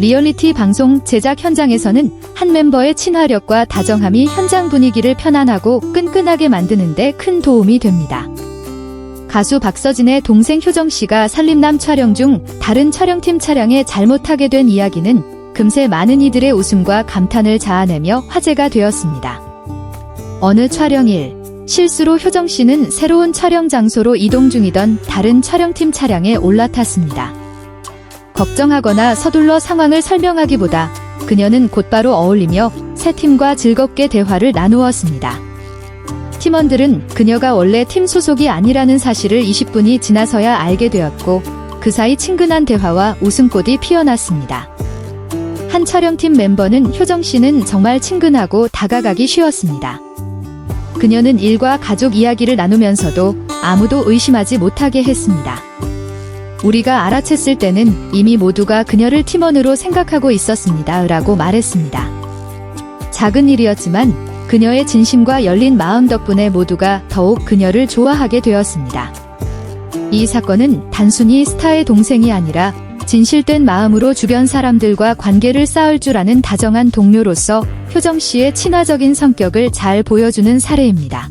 리얼리티 방송 제작 현장에서는 한 멤버의 친화력과 다정함이 현장 분위기를 편안하고 끈끈하게 만드는데 큰 도움이 됩니다. 가수 박서진의 동생 효정 씨가 살림남 촬영 중 다른 촬영팀 차량에 잘못하게 된 이야기는 금세 많은 이들의 웃음과 감탄을 자아내며 화제가 되었습니다. 어느 촬영일, 실수로 효정 씨는 새로운 촬영 장소로 이동 중이던 다른 촬영팀 차량에 올라탔습니다. 걱정하거나 서둘러 상황을 설명하기보다 그녀는 곧바로 어울리며 새 팀과 즐겁게 대화를 나누었습니다. 팀원들은 그녀가 원래 팀 소속이 아니라는 사실을 20분이 지나서야 알게 되었고 그 사이 친근한 대화와 웃음꽃이 피어났습니다. 한 촬영팀 멤버는 효정 씨는 정말 친근하고 다가가기 쉬웠습니다. 그녀는 일과 가족 이야기를 나누면서도 아무도 의심하지 못하게 했습니다. 우리가 알아챘을 때는 이미 모두가 그녀를 팀원으로 생각하고 있었습니다. 라고 말했습니다. 작은 일이었지만 그녀의 진심과 열린 마음 덕분에 모두가 더욱 그녀를 좋아하게 되었습니다. 이 사건은 단순히 스타의 동생이 아니라 진실된 마음으로 주변 사람들과 관계를 쌓을 줄 아는 다정한 동료로서 효정 씨의 친화적인 성격을 잘 보여주는 사례입니다.